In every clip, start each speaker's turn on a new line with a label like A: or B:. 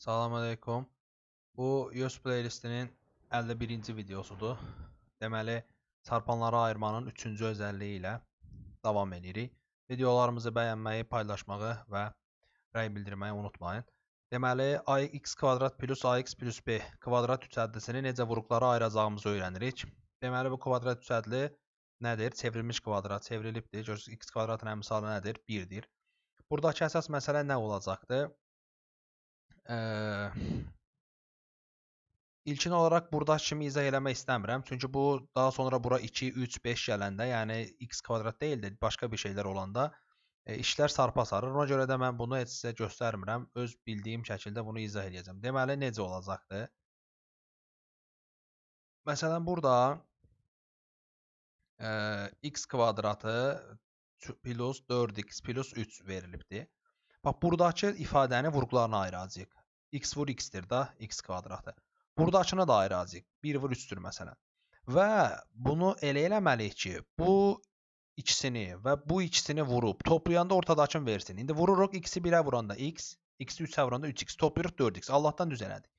A: Salam aleykum. Bu Yos playlistinin 51-ci videosudur. Deməli, çarpanları ayırmanın 3-cü özəlliyi ilə davam edirik. Videolarımızı bəyənməyi, paylaşmağı və rəy bildirməyi unutmayın. Deməli, ax kvadrat plus ax plus b kvadrat üçəddisini necə vuruqlara ayıracağımızı öyrənirik. Deməli, bu kvadrat üçədli nədir? Çevrilmiş kvadrat çevrilibdir. Görürsünüz, x kvadratın əmsalı nədir? 1-dir. Buradakı əsas məsələ nə olacaqdır? Eee İlkin olaraq buradakı kimi izah eləmək istəmirəm. Çünki bu daha sonra bura 2, 3, 5 gələndə, yəni x kvadrat deyil də başqa bir şeylər olanda e, işlər sarpa sarır. Ona görə də mən bunu heç sizə göstərmirəm. Öz bildiyim şəkildə bunu izah edəcəm. Deməli necə olacaqdı? Məsələn burada e, x kvadratı plus 4x plus 3 verilibdir. Bax buradakı ifadəni vurğularına ayıracağıq. X vur x-dir da, x kvadratı. Buradakını da ayıracağıq. 1 vur 3-dür məsələn. Və bunu elə eləməliyik ki, bu ikisini və bu ikisini vurub toplayanda ortadakını versin. İndi vururuq x-i 1-ə vuranda x, x-i 3-ə vuranda 3x, toplayırıq 4x. Allahdan düz elədik.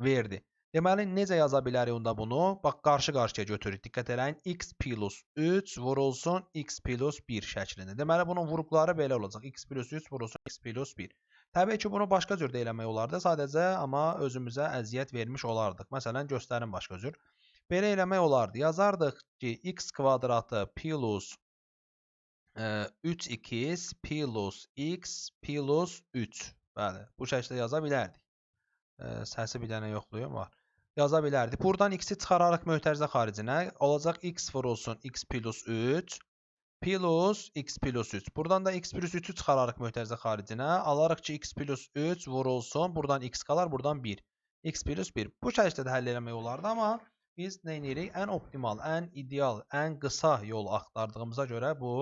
A: Verdi. Deməli necə yaza bilərik onda bunu? Bax qarşı-qarşıya götürürük. Diqqət eləyin. x plus 3 vurulsun x plus 1 şəklində. Deməli bunun vuruqları belə olacaq. x plus 3 vurulsun x plus 1. Təbii ki, bunu başqa cür də eləmək olardı. Sadəcə amma özümüzə əziyyət vermiş olardıq. Məsələn, göstərim başqa cür. Belə eləmək olardı. Yazardıq ki, x kvadratı plus e, 3x plus x plus 3. Bəli, bu şəkildə yaza bilərdik. E, səsi bir dənə yoxlayım var. Yaza bilərdik. Buradan x-i çıxararaq mötərizə xaricinə olacaq x vurulsun x plus 3 plus x plus 3. Buradan da x plus 3'ü çıxararıq mötərizə xaricinə. Alarıq ki, x plus 3 vurulsun. Buradan x qalar, buradan 1. x plus 1. Bu şəkildə də həll eləmək olardı, amma biz nə edirik? Ən optimal, ən ideal, ən qısa yol axtardığımıza görə bu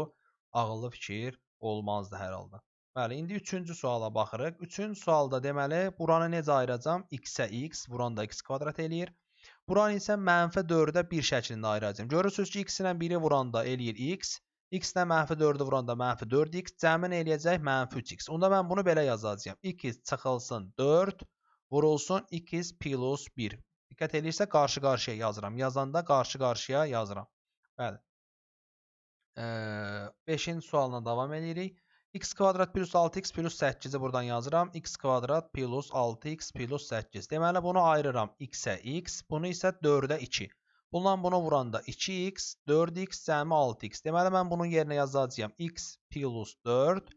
A: ağıllı fikir olmazdı hər halda. Bəli, indi üçüncü suala baxırıq. Üçüncü sualda deməli, buranı necə ayıracam? x-ə x, buranı da x kvadrat eləyir. Buranı isə mənfi 4-ə 1 şəklində ayıracam. Görürsünüz ki, x ilə 1-i vuranda eləyir x, x-lə mənfi 4-ü vuranda mənfi 4x, cəmin eləyəcək mənfi 3x. Onda mən bunu belə yazacağam. 2x çıxılsın 4, vurulsun 2x plus 1. Diqqət edirsə qarşı-qarşıya yazıram. Yazanda qarşı-qarşıya yazıram. Bəli. 5-ci sualla davam edirik. x kvadrat plus 6x plus 8-i buradan yazıram. x kvadrat plus 6x plus 8. Deməli bunu ayırıram x-ə x, bunu isə 4-ə 2. Bundan bunu vuranda 2x, 4x cəmi 6x. Deməli mən bunun yerinə yazacağam x plus 4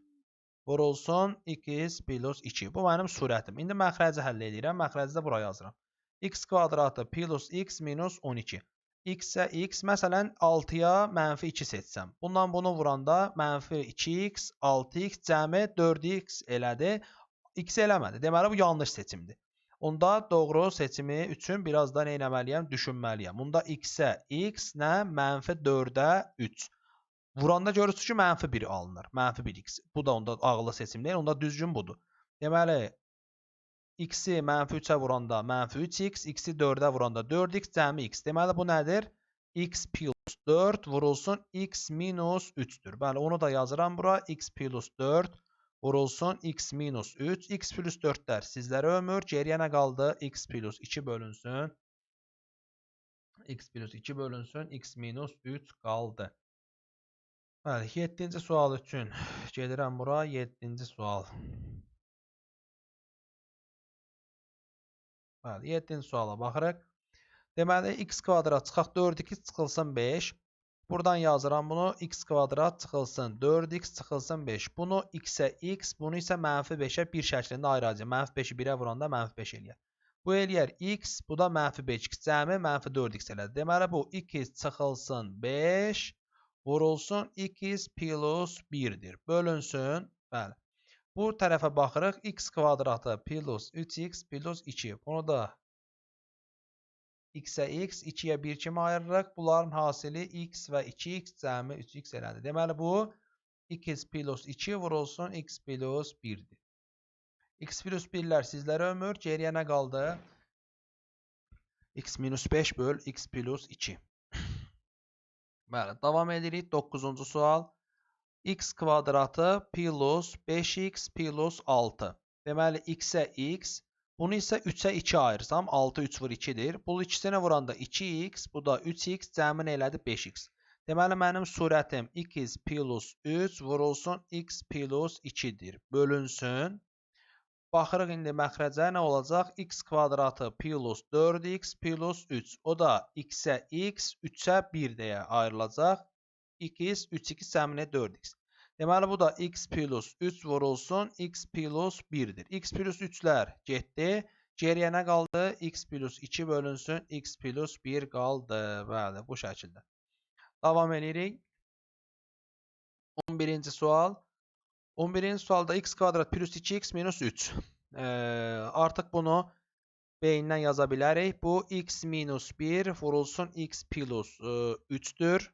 A: vurulsun 2x plus 2. Bu mənim surətim. İndi məxrəci həll edirəm. Məxrəci də bura yazıram. x kvadratı plus x minus 12. x-ə x, məsələn 6-ya mənfi 2 seçsəm. Bundan bunu vuranda mənfi 2x, 6x cəmi 4x elədi. x eləmədi. Deməli bu yanlış seçimdir. Onda doğru seçimi üçün biraz da nə etməliyəm? Düşünməliyəm. Bunda x-ə x nə? Mənfi 4-ə 3. Vuranda görürsünüz ki, mənfi 1 alınır. Mənfi 1x. Bu da onda ağıllı seçim deyil. Onda düzgün budur. Deməli, x-i mənfi 3-ə vuranda mənfi 3x, x-i 4-ə vuranda 4x, cəmi x. Deməli, bu nədir? x plus 4 vurulsun x minus 3-dür. Bəli, onu da yazıram bura. x plus 4 vurulsun x minus 3. x plus 4'lər sizlərə ömür. Geriyə nə qaldı? x plus 2 bölünsün. x plus 2 bölünsün. x minus 3 qaldı. Bəli, 7-ci sual üçün gedirəm bura. 7-ci sual. Bəli, 7-ci suala baxırıq. Deməli, x kvadrat çıxaq 4-2 çıxılsın 5. Buradan yazıram bunu. x kvadrat çıxılsın 4x çıxılsın 5. Bunu x-ə x, bunu isə mənfi 5-ə 1 şəklində ayıracağım. Mənfi 5-i 1-ə vuranda mənfi 5 eləyər. Bu eləyər x, bu da mənfi 5x. Cəmi mənfi 4x elədi. Deməli, bu 2x çıxılsın 5, vurulsun 2x plus 1-dir. Bölünsün. Bəli. Bu tərəfə baxırıq. x kvadratı plus 3x plus 2. Bunu da x-ə x, 2-yə 1 kimi ayırırıq. Bunların hasili x və 2x cəmi 3x elədi. Deməli bu 2x plus 2 vurulsun x plus 1-dir. x plus 1-lər sizlərə ömür. Geriyə nə qaldı? x minus 5 böl x plus 2. Bəli, davam edirik. 9-cu sual. x kvadratı plus 5x plus 6. Deməli, x-ə x, Bunu isə 3-ə 2 ayırsam 6 3 vur 2-dir. Bu ikisinə vuranda 2x, bu da 3x cəmin elədi 5x. Deməli mənim surətim x plus 3 vurulsun x plus 2-dir. Bölünsün. Baxırıq indi məxrəcə nə olacaq? x kvadratı plus 4x plus 3. O da x-ə x, 3-ə 1 deyə ayrılacaq. x, 3, 2 səmini 4x. Deməli bu da x plus 3 vurulsun x plus 1-dir. x plus 3-lər getdi. Geriyə qaldı? x plus 2 bölünsün x plus 1 qaldı. Bəli, bu şəkildə. Davam edirik. 11-ci sual. 11-ci sualda x kvadrat plus 2x minus 3. Ee, artıq bunu beyindən yaza bilərik. Bu x minus 1 vurulsun x plus e, 3-dür.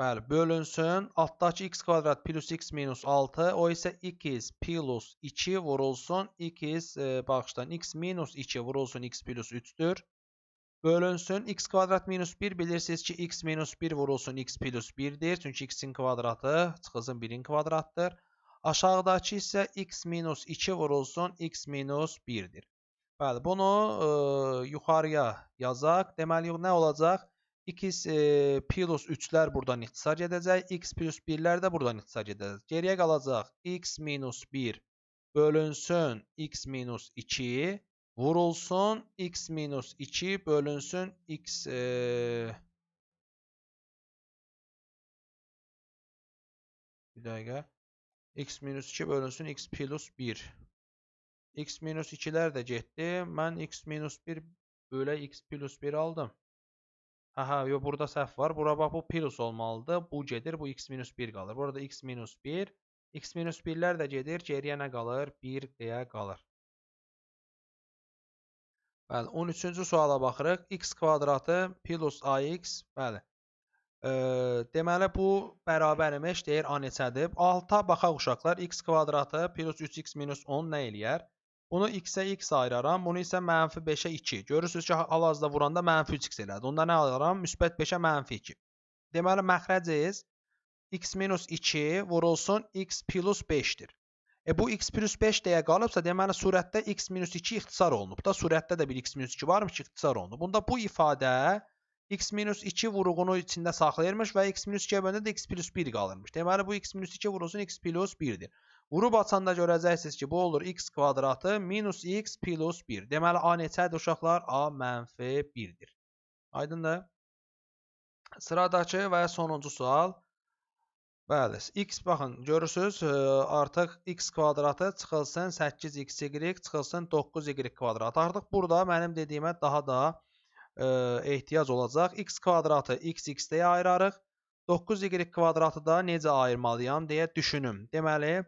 A: Bəli, bölünsün. Altdakı x kvadrat plus x minus 6. O isə x plus 2 vurulsun x e, bağışlayın x minus 2 vurulsun x plus 3-dür. Bölünsün. x kvadrat minus 1 bilirsiniz ki x minus 1 vurulsun x plus 1'dir. Çünki x-in kvadratı çıxılsın 1-in kvadratdır. Aşağıdakı isə x minus 2 vurulsun x minus 1'dir. Bəli, bunu e, yuxarıya yazaq. Deməli, nə olacaq? X e, plus 3'lər buradan ixtisar edəcək. x plus 1'lər də buradan ixtisar edəcək. Geriyə qalacaq x minus 1 bölünsün x minus 2 vurulsun x minus 2 bölünsün x e, bir dakika x minus 2 bölünsün x plus 1 x minus 2'ler de getdi. Mən x minus 1 bölə x plus 1 aldım. Aha, yo burada səhv var. Bura bax bu plus olmalıdır. Bu gedir, bu x minus 1 qalır. Burada x minus 1, x minus 1'lər də gedir. Geriyə nə qalır? 1 deyə qalır. Bəli, 13-cü suala baxırıq. x kvadratı plus ax, bəli. E, deməli bu bərabər imiş, deyir a neçədir? Alta baxaq uşaqlar. x kvadratı plus 3x minus 10 nə eləyər? Bunu x-ə x ayıraram, bunu isə mənfi 5-ə 2. Görürsünüz ki, hal-hazırda vuranda mənfi 3x elədi. Onda nə alıram? Müsbət 5-ə mənfi 2. Deməli məxrəciz x minus 2 vurulsun x plus 5-dir. E bu x plus 5 deyə qalıbsa, deməli surətdə x minus 2 ixtisar olunub da. Surətdə də bir x minus 2 varmış ki, ixtisar olunub. Bunda bu ifadə x minus 2 vurğunu içində saxlayırmış və x minus 2-yə böləndə də x plus 1 qalırmış. Deməli bu x minus 2 vurulsun x plus 1-dir. Vurub açanda görəcəksiniz ki, bu olur x kvadratı minus x plus 1. Deməli a neçədir uşaqlar? a mənfi 1-dir. Aydındır? Sıradakı və sonuncu sual. Bəli, x baxın, görürsüz, e, artıq x kvadratı çıxılsın 8xy çıxılsın 9y kvadrat. Artıq burada mənim dediyimə daha da e, ehtiyac olacaq. x kvadratı x x deyə ayırarıq. 9y kvadratı da necə ayırmalıyam deyə düşünüm. Deməli,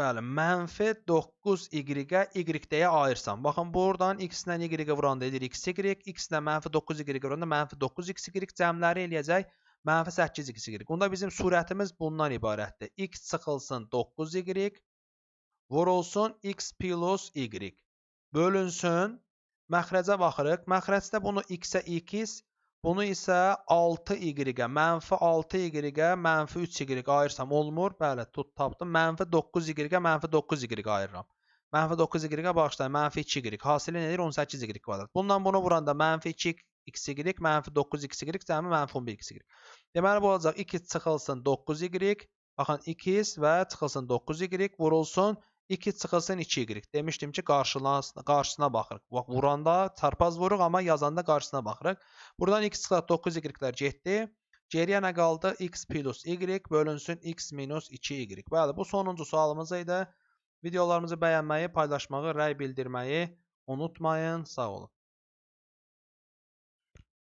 A: Bəli, mənfi 9y-ə y deyə ayırsam. Baxın, buradan x ilə y-ə vuranda edir xy, x ilə mənfi 9y vuranda mənfi 9xy cəmləri eləyəcək mənfi 8xy. Bunda bizim surətimiz bundan ibarətdir. x çıxılsın 9y, vurulsun x plus y. Bölünsün, məxrəcə baxırıq. Məxrəcdə bunu x-ə x, Bunu isə 6y-ə, mənfi 6y-ə, mənfi 3y ayırsam olmur. Bəli, tut tapdım. Mənfi 9y-ə, mənfi 9y ayırıram. Mənfi 9y-ə bağışlayın, mənfi 2y. Hasili nədir? 18y kvadrat. Bundan bunu vuranda mənfi 2xy, mənfi 9xy, cəmi mənfi 11xy. Deməli, bu olacaq 2 çıxılsın 9y, baxın 2 və çıxılsın 9y vurulsun 2 çıxılsın 2y. Demişdim ki, qarşına, qarşısına baxırıq. Bax, vuranda çarpaz vururuq, amma yazanda qarşısına baxırıq. Buradan x çıxılıb 9y-lər getdi. Geriyə nə qaldı? x plus y bölünsün x minus 2y. Bəli, bu sonuncu sualımız idi. Videolarımızı bəyənməyi, paylaşmağı, rəy bildirməyi unutmayın. Sağ olun.